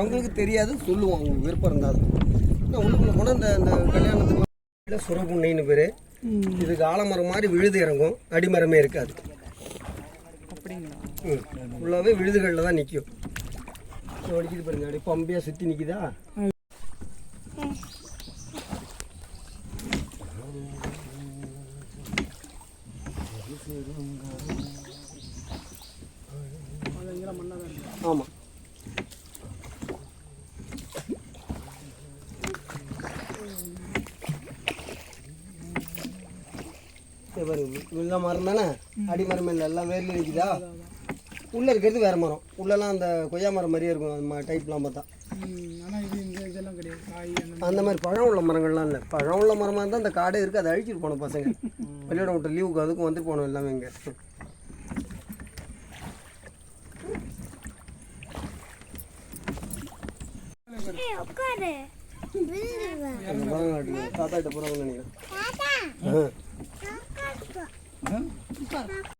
அவங்களுக்கு தெரியாது சொல்லுவோம் அவங்க விருப்பம் இருந்தாலும் நான் உள்ளுக்குள்ள போனால் இந்த இந்த கல்யாணத்துக்கு சுரப்புண்ணைன்னு பேர். இதுக்கு ஆலமரம் மாதிரி விழுது இறங்கும். அடிமரமே இருக்காது. ஃபுல்லாகவே விழுதுகளில் தான் நிற்கும் வடிக்குது பாருங்க. அப்படியே பம்பியாக சுற்றி நிற்கிதா ஆமாம் பாருங்க உள்ள மரம் தானே? அடிமரம் இல்லை எல்லாம் வேர்ல நிற்குதா உள்ளே இருக்கிறது வேறு மரம். உள்ளெல்லாம் அந்த கொய்யா மரம் மாதிரியே இருக்கும் அந்த டைப்லாம் பார்த்தா. அந்த மாதிரி. பழம் உள்ள மரங்கள்லாம் இல்லை. பழம் உள்ள மரமாக இருந்தால் அந்த காடே இருக்குது அதை அழிச்சிட்டு போனோம் பசங்க. பள்ளியோட விட்ட லீவுக்கு அதுக்கும் வந்து போனோம் எல்லாமே இங்கே. மரம் தாத்தா கிட்ட போகிறாங்கன்னு நினைக்கிறேன். 嗯。嗯。